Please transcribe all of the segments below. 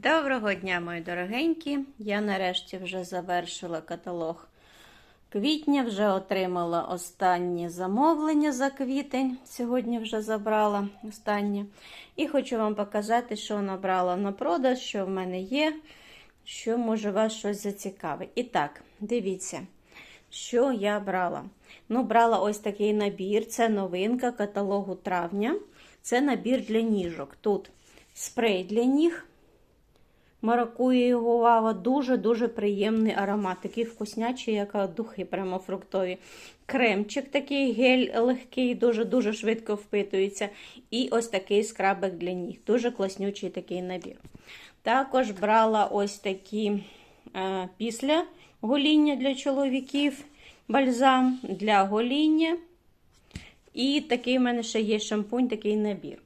Доброго дня, мої дорогенькі! Я нарешті вже завершила каталог квітня, вже отримала останнє замовлення за квітень. Сьогодні вже забрала останнє. І хочу вам показати, що набрала на продаж, що в мене є, що може вас щось зацікавить. І так, дивіться, що я брала. Ну, брала ось такий набір, це новинка каталогу травня. Це набір для ніжок. Тут спрей для ніг. Маракує і гуава, дуже-дуже приємний аромат. Такий вкуснячий, як духи, прямо фруктові. Кремчик такий гель легкий, дуже-дуже швидко впитується. І ось такий скрабик для ніг. Дуже класнючий такий набір. Також брала ось такі е, після гоління для чоловіків, бальзам для гоління. І такий в мене ще є шампунь, такий набір.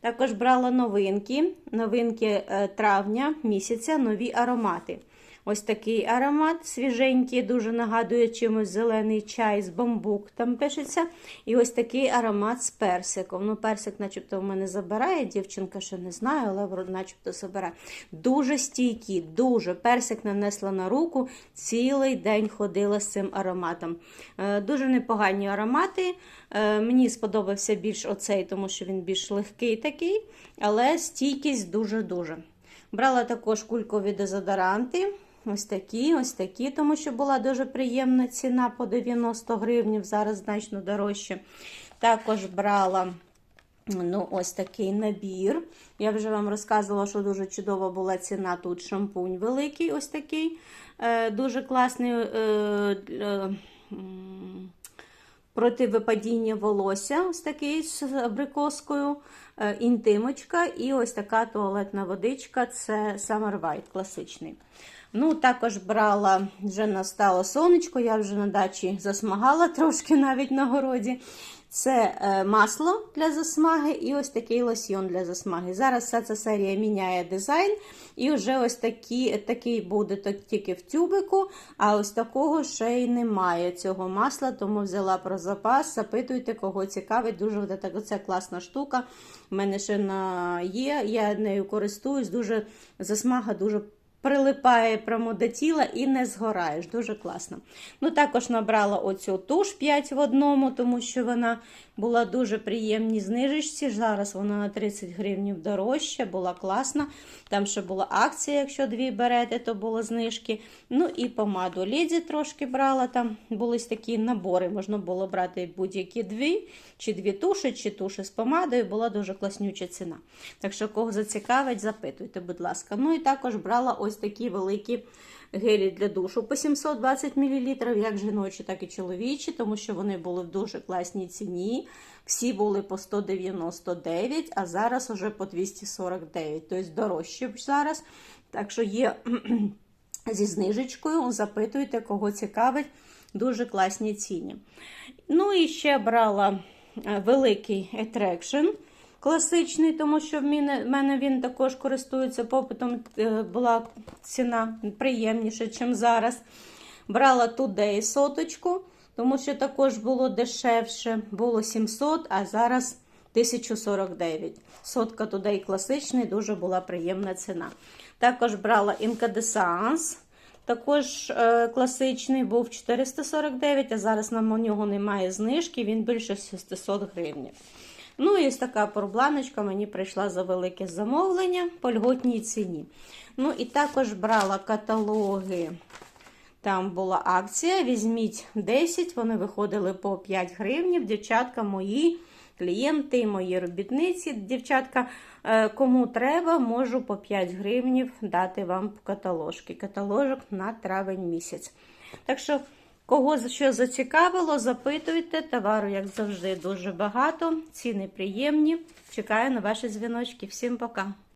Також брала новинки, новинки е, травня місяця, нові аромати. Ось такий аромат свіженький, дуже нагадує чимось зелений чай з бамбук, там пишеться. І ось такий аромат з персиком. Ну, персик, начебто, в мене забирає. Дівчинка ще не знаю, але начебто забирає. Дуже стійкі, дуже. Персик нанесла на руку, цілий день ходила з цим ароматом. Е, Дуже непогані аромати. Е, Мені сподобався більш оцей, тому що він більш легкий такий, але стійкість дуже-дуже. Брала також кулькові дезодоранти. Ось такі, ось такі, тому що була дуже приємна ціна по 90 гривнів, зараз значно дорожче. Також брала ну, ось такий набір. Я вже вам розказувала, що дуже чудова була ціна. Тут шампунь великий, ось такий. Е, Дуже класний. Е, е, Проти випадіння волосся, ось такий з абрикоскою, інтимочка і ось така туалетна водичка це Summer White класичний. Ну, Також брала, вже настало сонечко, я вже на дачі засмагала трошки навіть на городі. Це е, масло для засмаги і ось такий лосьйон для засмаги. Зараз вся ця серія міняє дизайн. І вже ось такі, такий буде тільки в тюбику, а ось такого ще й немає цього масла, тому взяла про запас. Запитуйте, кого цікавить. Дуже це класна штука. У мене ще на є, я нею користуюсь, дуже засмага дуже прилипає прямо до тіла і не згораєш. Дуже класно. Ну, Також набрала оцю туш 5 в одному, тому що вона була дуже приємній знижечці. Зараз вона на 30 гривень дорожча, була класна. Там ще була акція, якщо дві берете, то було знижки. Ну і помаду Леді трошки брала. Там були такі набори, можна було брати будь-які дві, чи дві туші, чи туші з помадою. Була дуже класнюча ціна. Так що, кого зацікавить, запитуйте, будь ласка. Ну і також брала ось такі великі гелі для душу по 720 мл, як жіночі, так і чоловічі, тому що вони були в дуже класній ціні. Всі були по 199, а зараз уже по 249, тобто дорожче зараз. Так що є зі знижечкою, запитуйте, кого цікавить, дуже класні ціні. Ну і ще брала великий Attraction класичний, тому що в мене він також користується попитом, була ціна приємніша, ніж зараз. Брала Today соточку, тому що також було дешевше, було 700, а зараз 1049. Сотка Today класичний, дуже була приємна ціна. Також брала Incandescence, також е, класичний був 449, а зараз на нього немає знижки, він більше 600 гривень. Ну, і ось така порбланочка мені прийшла за велике замовлення по льготній ціні. Ну, і також брала каталоги. Там була акція. Візьміть 10, вони виходили по 5 гривень. Дівчатка мої клієнти, мої робітниці. Дівчатка, е, кому треба, можу по 5 гривень дати вам каталожки. Каталожок на травень місяць. Так що. Кого що зацікавило, запитуйте. Товару, як завжди, дуже багато. Ціни приємні. Чекаю на ваші дзвіночки. Всім пока!